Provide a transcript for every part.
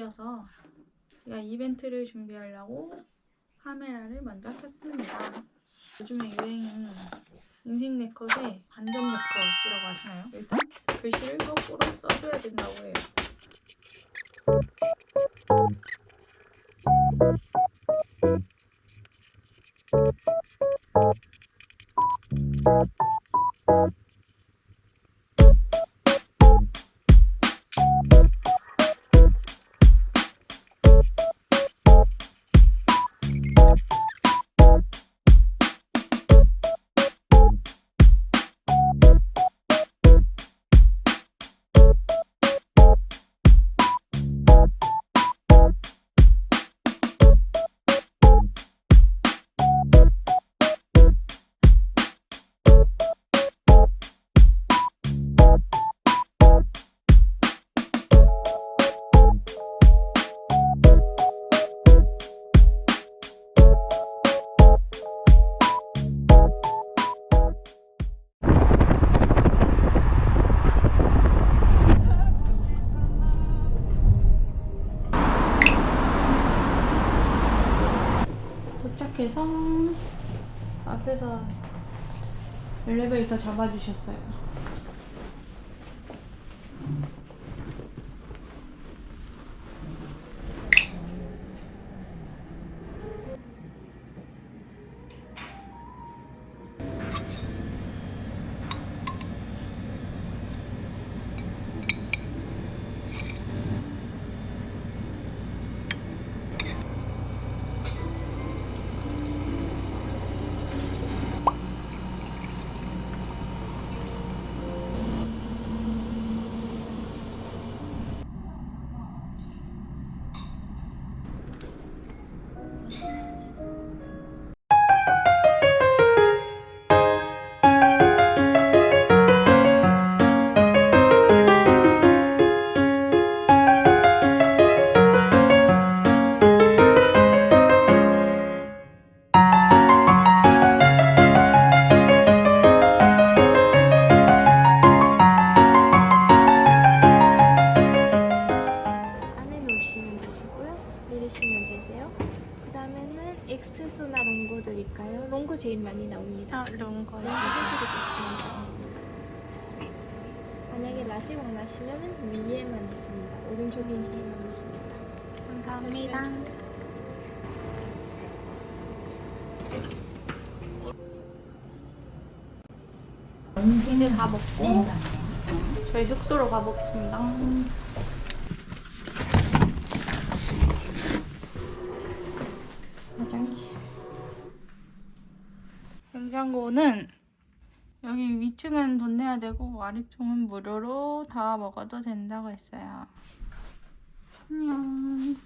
생일이어서 제가 이벤트를 준비하려고 카메라를 먼저 켰습니다. 요즘에 유행인 인생 네컷에 반전 네컷이라고 하시나요? 일단 글씨를 거꾸로 써줘야 된다고 해요. 도착해서 앞에서 엘리베이터 잡아주셨어요. 내리시면 되세요. 그 다음에는 엑스프레소나 롱고 드릴까요? 롱고 제일 많이 나옵니다. 아, 이런 거요. 롱고 세드리고 있습니다. 만약에 라떼 원하시면 위에만 있습니다. 오른쪽 위에만 있습니다. 감사합니다. 이제 다 먹고 저희 숙소로 가보겠습니다. 냉장고는 여기 위층은 돈 내야 되고 아래쪽은 무료로 다 먹어도 된다고 했어요. 안녕.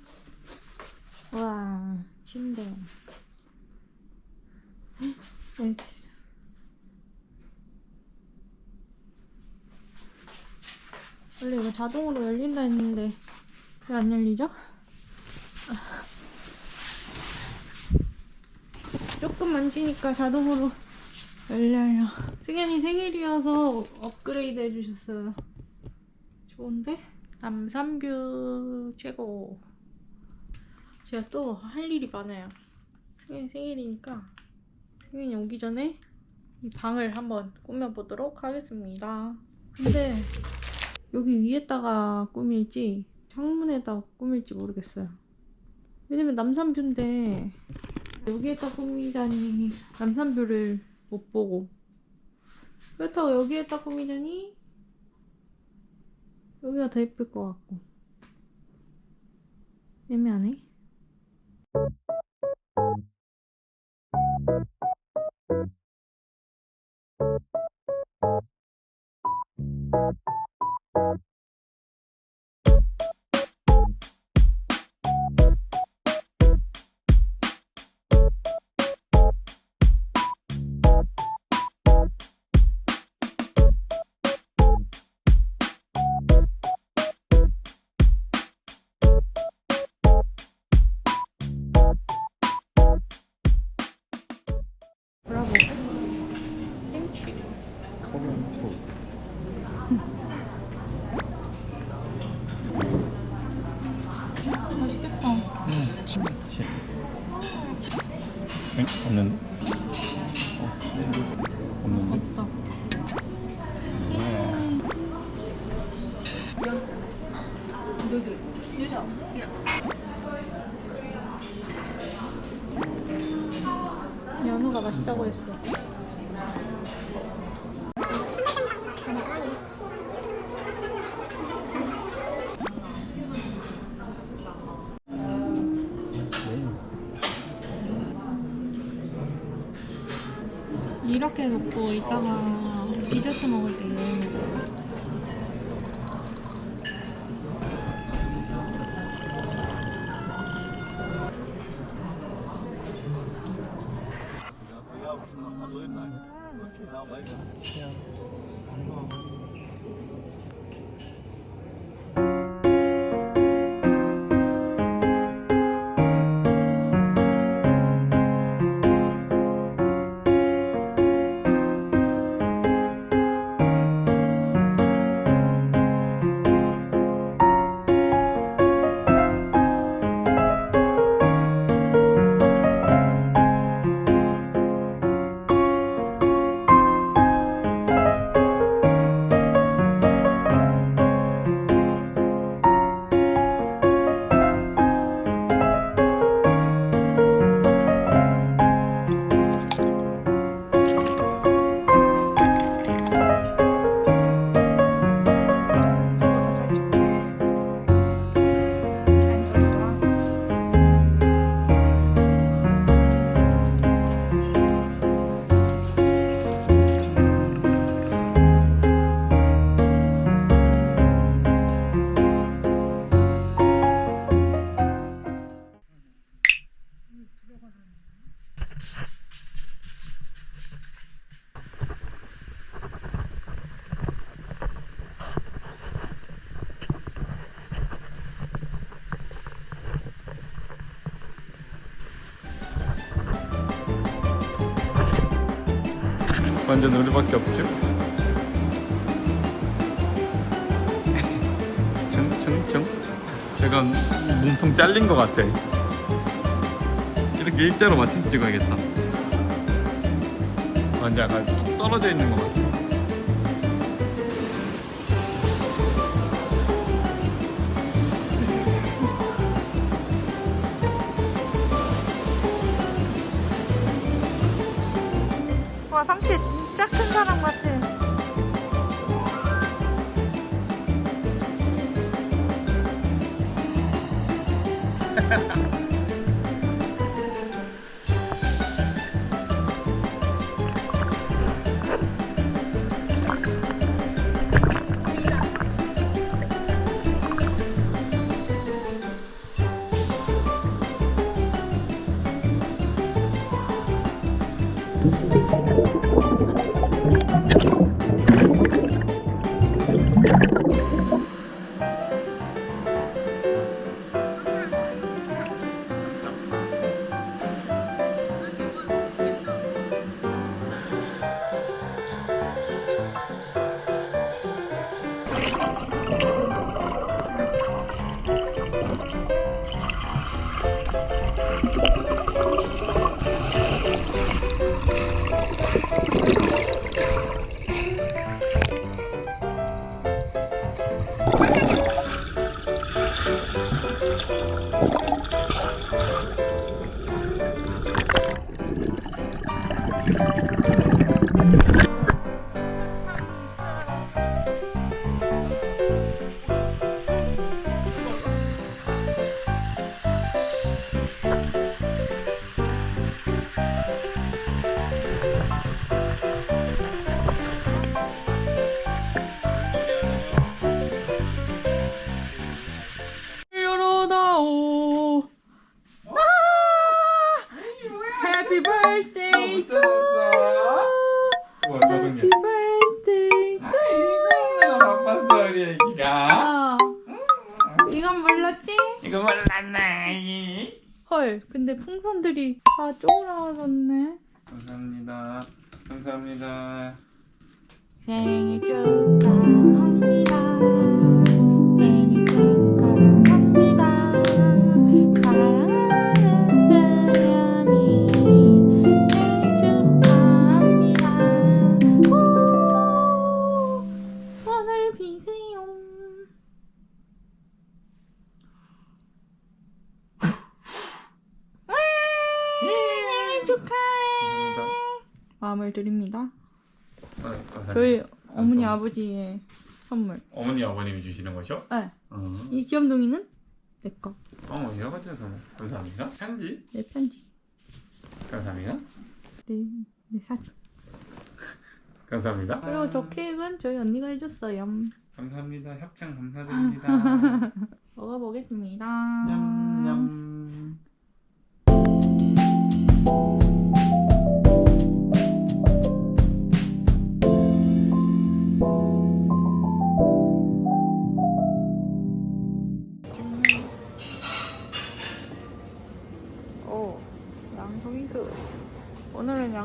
와, 침대. 원래 이거 자동으로 열린다 했는데 왜 안 열리죠? 조금 만지니까 자동으로 열려요. 승현이 생일이어서 업그레이드 해주셨어요. 좋은데? 남산뷰 최고. 제가 또 할 일이 많아요. 승현이 생일이니까 승현이 오기 전에 이 방을 한번 꾸며보도록 하겠습니다. 근데 여기 위에다가 꾸밀지 창문에다 꾸밀지 모르겠어요. 왜냐면 남산뷰인데 여기에다 꾸미자니 남산뷰를 못 보고 그렇다고 여기에다 꾸미자니 여기가 더 예쁠 것 같고 애매하네. 같이 응? 없는데? 없는데? 없다 연우가 맛있다고 했어 이렇게 놓고 이따가 디저트 먹을 때 완전 우리밖에 없죠? 청청청. 약간 몸통 잘린 것 같아. 이렇게 일자로 맞춰서 찍어야겠다. 완전 약간 뚝 떨어져 있는 것 같아 열어 이거 몰랐네 헐, 근데 풍선들이 다 쪼그라졌네. 감사합니다. 감사합니다. 생일 축하 저희 어머니 또- 아버지의 선물. 어머니 아버님이 주시는 거죠? 네. 어, 이 귀염둥이는 내 거. 어 여러 가지 선물 감사합니다. 편지 내 편지. 감사합니다. 내, 내 사진. 감사합니다. 그리고 저 케이크는 저희 언니가 해줬어요. 감사합니다. 협찬 감사드립니다. 먹어보겠습니다. 냠냠.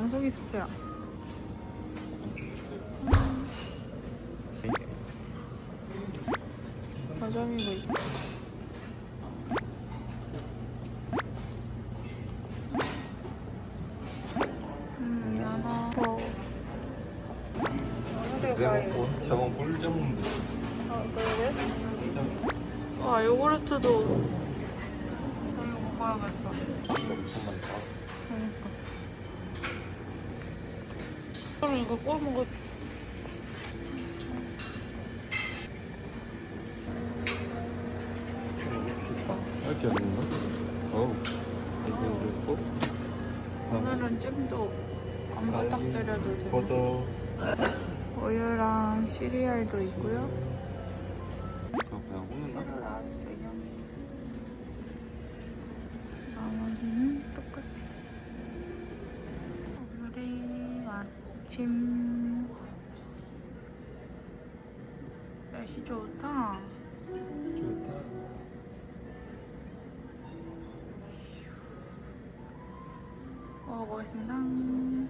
오늘은 양송이 수프야. 과점이고 있다. 음, 나도. 저거 저거 꿀 전문데 아, 그래? 와, 요구르트도. 이거 먹어야겠다. 이거 구워 없는? 어우 이거 그렇고 오늘은 찜도 안 부탁드려도 돼요. 포도 우유랑 시리얼도 있고요. 그냥 나왔어요. 나머지는 똑같아. 오늘의 아침 날씨 좋다. 좋다. 먹어보겠습니다. 음.